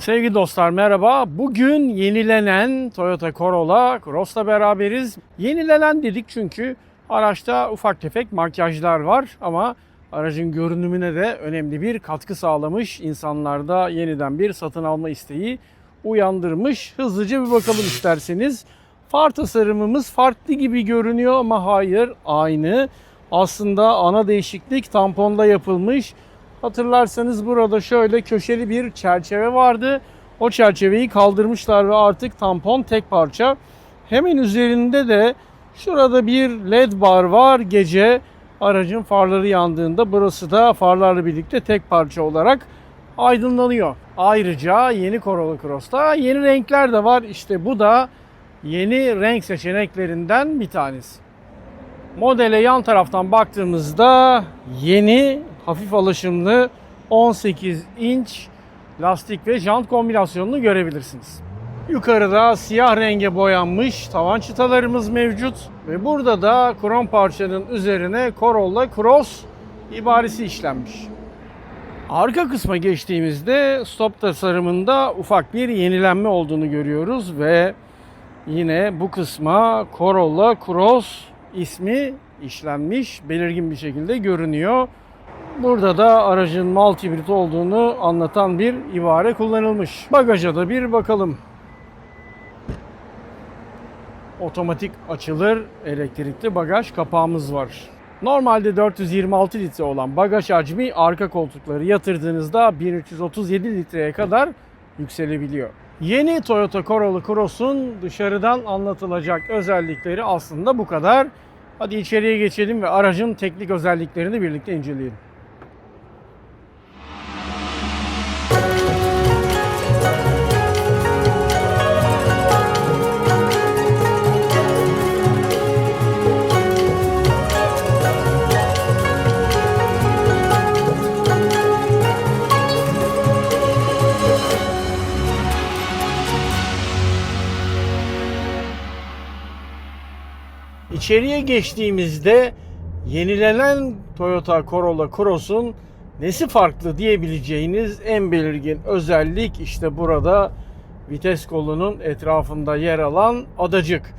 Sevgili dostlar merhaba. Bugün yenilenen Toyota Corolla Cross'la beraberiz. Yenilenen dedik çünkü araçta ufak tefek makyajlar var ama aracın görünümüne de önemli bir katkı sağlamış. İnsanlarda yeniden bir satın alma isteği uyandırmış. Hızlıca bir bakalım isterseniz. Far tasarımımız farklı gibi görünüyor ama hayır aynı. Aslında ana değişiklik tamponda yapılmış. Hatırlarsanız burada şöyle köşeli bir çerçeve vardı. O çerçeveyi kaldırmışlar ve artık tampon tek parça. Hemen üzerinde de şurada bir led bar var. Gece aracın farları yandığında burası da farlarla birlikte tek parça olarak aydınlanıyor. Ayrıca yeni Corolla Cross'ta yeni renkler de var. İşte bu da yeni renk seçeneklerinden bir tanesi. Modele yan taraftan baktığımızda yeni hafif alaşımlı 18 inç lastik ve jant kombinasyonunu görebilirsiniz. Yukarıda siyah renge boyanmış tavan çıtalarımız mevcut ve burada da krom parçanın üzerine Corolla Cross ibaresi işlenmiş. Arka kısma geçtiğimizde stop tasarımında ufak bir yenilenme olduğunu görüyoruz ve yine bu kısma Corolla Cross ismi işlenmiş, belirgin bir şekilde görünüyor. Burada da aracın multibrit olduğunu anlatan bir ibare kullanılmış. Bagaja da bir bakalım. Otomatik açılır elektrikli bagaj kapağımız var. Normalde 426 litre olan bagaj hacmi arka koltukları yatırdığınızda 1337 litreye kadar yükselebiliyor. Yeni Toyota Corolla Cross'un dışarıdan anlatılacak özellikleri aslında bu kadar. Hadi içeriye geçelim ve aracın teknik özelliklerini birlikte inceleyelim. İçeriye geçtiğimizde yenilenen Toyota Corolla Cross'un nesi farklı diyebileceğiniz en belirgin özellik işte burada vites kolunun etrafında yer alan adacık.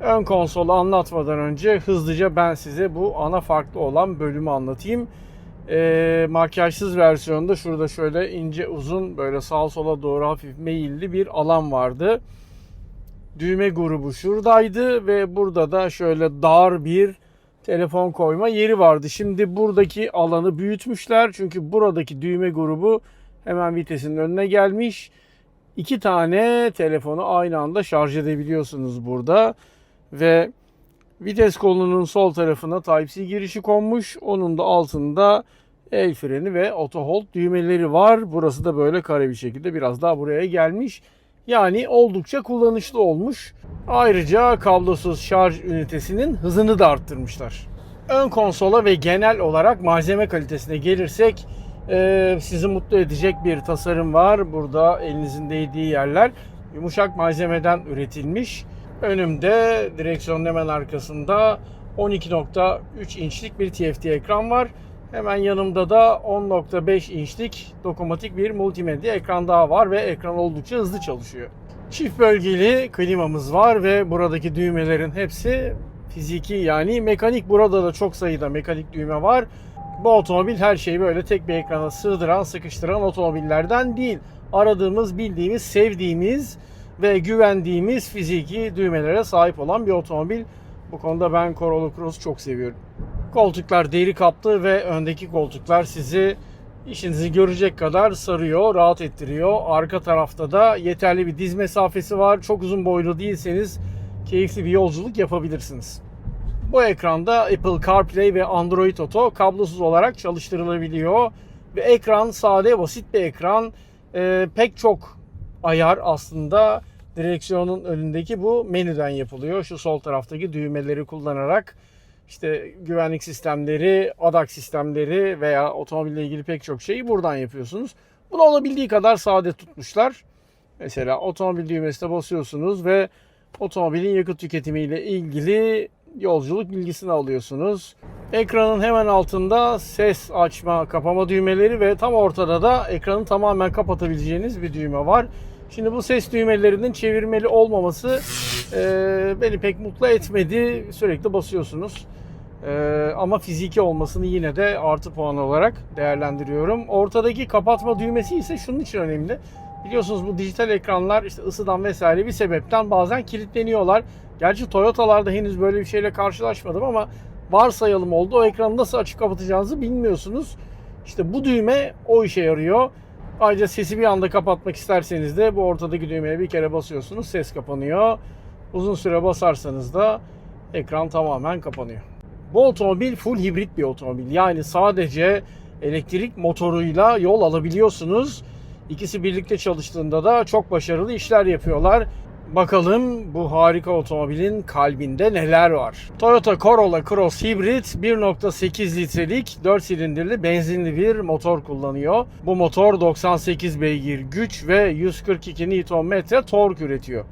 Ön konsolu anlatmadan önce hızlıca ben size bu ana farklı olan bölümü anlatayım. Ee, makyajsız versiyonda şurada şöyle ince uzun böyle sağa sola doğru hafif meyilli bir alan vardı düğme grubu şuradaydı ve burada da şöyle dar bir telefon koyma yeri vardı. Şimdi buradaki alanı büyütmüşler çünkü buradaki düğme grubu hemen vitesin önüne gelmiş. İki tane telefonu aynı anda şarj edebiliyorsunuz burada ve vites kolunun sol tarafına Type-C girişi konmuş. Onun da altında el freni ve auto hold düğmeleri var. Burası da böyle kare bir şekilde biraz daha buraya gelmiş. Yani oldukça kullanışlı olmuş. Ayrıca kablosuz şarj ünitesinin hızını da arttırmışlar. Ön konsola ve genel olarak malzeme kalitesine gelirsek e, sizi mutlu edecek bir tasarım var. Burada elinizin değdiği yerler yumuşak malzemeden üretilmiş. Önümde direksiyonun hemen arkasında 12.3 inçlik bir TFT ekran var. Hemen yanımda da 10.5 inçlik dokunmatik bir multimedya ekran daha var ve ekran oldukça hızlı çalışıyor. Çift bölgeli klimamız var ve buradaki düğmelerin hepsi fiziki yani mekanik. Burada da çok sayıda mekanik düğme var. Bu otomobil her şeyi böyle tek bir ekrana sığdıran, sıkıştıran otomobillerden değil. Aradığımız, bildiğimiz, sevdiğimiz ve güvendiğimiz fiziki düğmelere sahip olan bir otomobil. Bu konuda ben Corolla Cross'u çok seviyorum. Koltuklar deri kaplı ve öndeki koltuklar sizi işinizi görecek kadar sarıyor, rahat ettiriyor. Arka tarafta da yeterli bir diz mesafesi var. Çok uzun boylu değilseniz keyifli bir yolculuk yapabilirsiniz. Bu ekranda Apple CarPlay ve Android Auto kablosuz olarak çalıştırılabiliyor. Ve ekran sade, basit bir ekran. Ee, pek çok ayar aslında direksiyonun önündeki bu menüden yapılıyor. Şu sol taraftaki düğmeleri kullanarak işte güvenlik sistemleri, adak sistemleri veya otomobille ilgili pek çok şeyi buradan yapıyorsunuz. Bunu olabildiği kadar sade tutmuşlar. Mesela otomobil düğmesine basıyorsunuz ve otomobilin yakıt tüketimiyle ilgili yolculuk bilgisini alıyorsunuz. Ekranın hemen altında ses açma, kapama düğmeleri ve tam ortada da ekranı tamamen kapatabileceğiniz bir düğme var. Şimdi bu ses düğmelerinin çevirmeli olmaması e, beni pek mutlu etmedi. Sürekli basıyorsunuz. E, ama fiziki olmasını yine de artı puan olarak değerlendiriyorum. Ortadaki kapatma düğmesi ise şunun için önemli. Biliyorsunuz bu dijital ekranlar işte ısıdan vesaire bir sebepten bazen kilitleniyorlar. Gerçi Toyota'larda henüz böyle bir şeyle karşılaşmadım ama varsayalım oldu. O ekranı nasıl açıp kapatacağınızı bilmiyorsunuz. İşte bu düğme o işe yarıyor. Ayrıca sesi bir anda kapatmak isterseniz de bu ortadaki düğmeye bir kere basıyorsunuz. Ses kapanıyor. Uzun süre basarsanız da ekran tamamen kapanıyor. Bu otomobil full hibrit bir otomobil. Yani sadece elektrik motoruyla yol alabiliyorsunuz. İkisi birlikte çalıştığında da çok başarılı işler yapıyorlar. Bakalım bu harika otomobilin kalbinde neler var. Toyota Corolla Cross Hybrid 1.8 litrelik 4 silindirli benzinli bir motor kullanıyor. Bu motor 98 beygir güç ve 142 Nm tork üretiyor.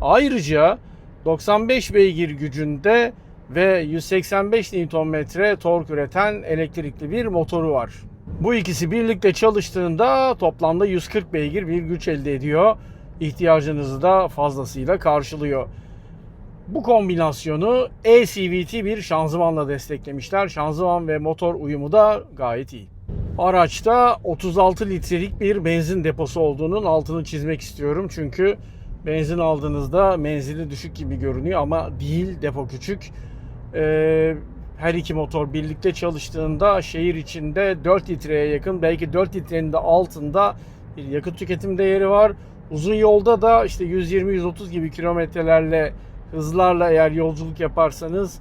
Ayrıca 95 beygir gücünde ve 185 Nm tork üreten elektrikli bir motoru var. Bu ikisi birlikte çalıştığında toplamda 140 beygir bir güç elde ediyor. İhtiyacınızı da fazlasıyla karşılıyor. Bu kombinasyonu e-CVT bir şanzımanla desteklemişler. Şanzıman ve motor uyumu da gayet iyi. Araçta 36 litrelik bir benzin deposu olduğunun altını çizmek istiyorum. Çünkü benzin aldığınızda menzili düşük gibi görünüyor ama değil depo küçük. Ee, her iki motor birlikte çalıştığında şehir içinde 4 litreye yakın belki 4 litrenin de altında bir yakıt tüketim değeri var. Uzun yolda da işte 120-130 gibi kilometrelerle hızlarla eğer yolculuk yaparsanız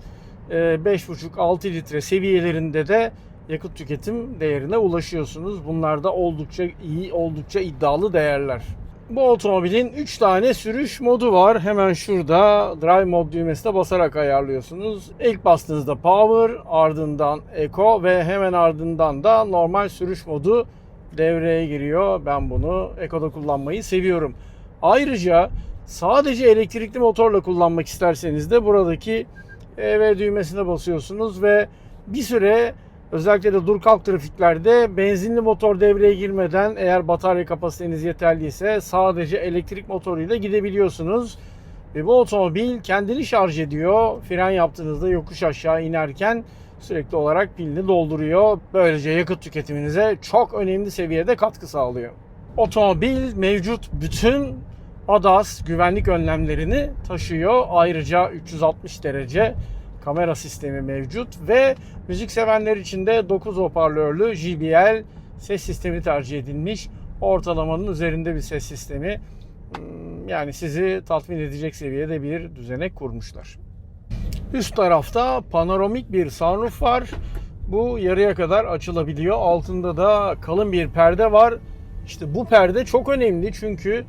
5,5-6 litre seviyelerinde de yakıt tüketim değerine ulaşıyorsunuz. Bunlar da oldukça iyi, oldukça iddialı değerler. Bu otomobilin 3 tane sürüş modu var. Hemen şurada Drive mod düğmesine basarak ayarlıyorsunuz. İlk bastığınızda Power, ardından Eco ve hemen ardından da normal sürüş modu devreye giriyor. Ben bunu Eco'da kullanmayı seviyorum. Ayrıca sadece elektrikli motorla kullanmak isterseniz de buradaki EV düğmesine basıyorsunuz ve bir süre özellikle de dur kalk trafiklerde benzinli motor devreye girmeden eğer batarya kapasiteniz yeterliyse sadece elektrik motoruyla gidebiliyorsunuz. Ve bu otomobil kendini şarj ediyor. Fren yaptığınızda yokuş aşağı inerken sürekli olarak pilini dolduruyor. Böylece yakıt tüketiminize çok önemli seviyede katkı sağlıyor. Otomobil mevcut bütün ADAS güvenlik önlemlerini taşıyor. Ayrıca 360 derece kamera sistemi mevcut ve müzik sevenler için de 9 hoparlörlü JBL ses sistemi tercih edilmiş. Ortalamanın üzerinde bir ses sistemi. Hmm, Yani sizi tatmin edecek seviyede bir düzenek kurmuşlar. Üst tarafta panoramik bir sunroof var. Bu yarıya kadar açılabiliyor. Altında da kalın bir perde var. İşte bu perde çok önemli çünkü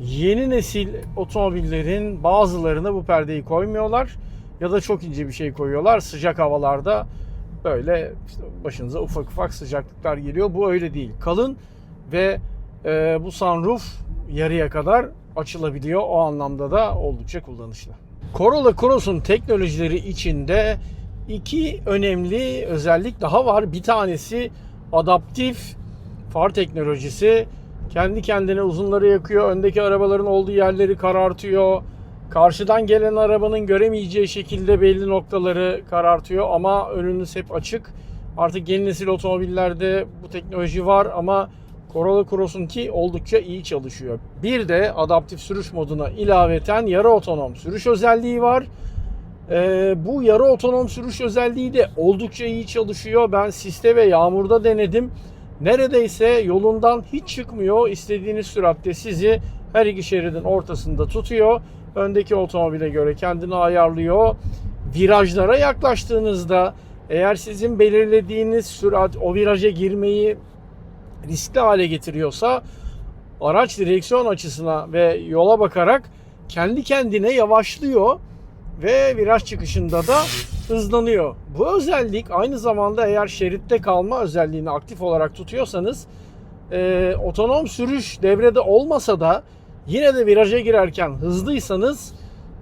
yeni nesil otomobillerin bazılarına bu perdeyi koymuyorlar ya da çok ince bir şey koyuyorlar. Sıcak havalarda böyle işte başınıza ufak ufak sıcaklıklar geliyor. Bu öyle değil. Kalın ve e, bu sunroof yarıya kadar açılabiliyor. O anlamda da oldukça kullanışlı. Corolla Cross'un teknolojileri içinde iki önemli özellik daha var. Bir tanesi adaptif far teknolojisi. Kendi kendine uzunları yakıyor. Öndeki arabaların olduğu yerleri karartıyor. Karşıdan gelen arabanın göremeyeceği şekilde belli noktaları karartıyor ama önünüz hep açık. Artık yeni nesil otomobillerde bu teknoloji var ama Corolla Cross'unki oldukça iyi çalışıyor. Bir de adaptif sürüş moduna ilaveten yarı otonom sürüş özelliği var. Ee, bu yarı otonom sürüş özelliği de oldukça iyi çalışıyor. Ben siste ve yağmurda denedim. Neredeyse yolundan hiç çıkmıyor. İstediğiniz süratte sizi her iki şeridin ortasında tutuyor. Öndeki otomobile göre kendini ayarlıyor. Virajlara yaklaştığınızda eğer sizin belirlediğiniz sürat o viraja girmeyi riskli hale getiriyorsa araç direksiyon açısına ve yola bakarak kendi kendine yavaşlıyor ve viraj çıkışında da hızlanıyor. Bu özellik aynı zamanda eğer şeritte kalma özelliğini aktif olarak tutuyorsanız e, otonom sürüş devrede olmasa da yine de viraja girerken hızlıysanız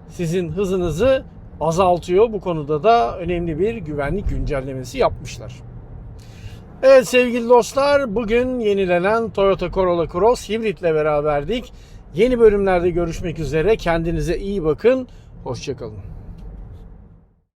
sizin hızınızı azaltıyor. Bu konuda da önemli bir güvenlik güncellemesi yapmışlar. Evet sevgili dostlar bugün yenilenen Toyota Corolla Cross Hybrid ile beraberdik. Yeni bölümlerde görüşmek üzere. Kendinize iyi bakın. Hoşçakalın.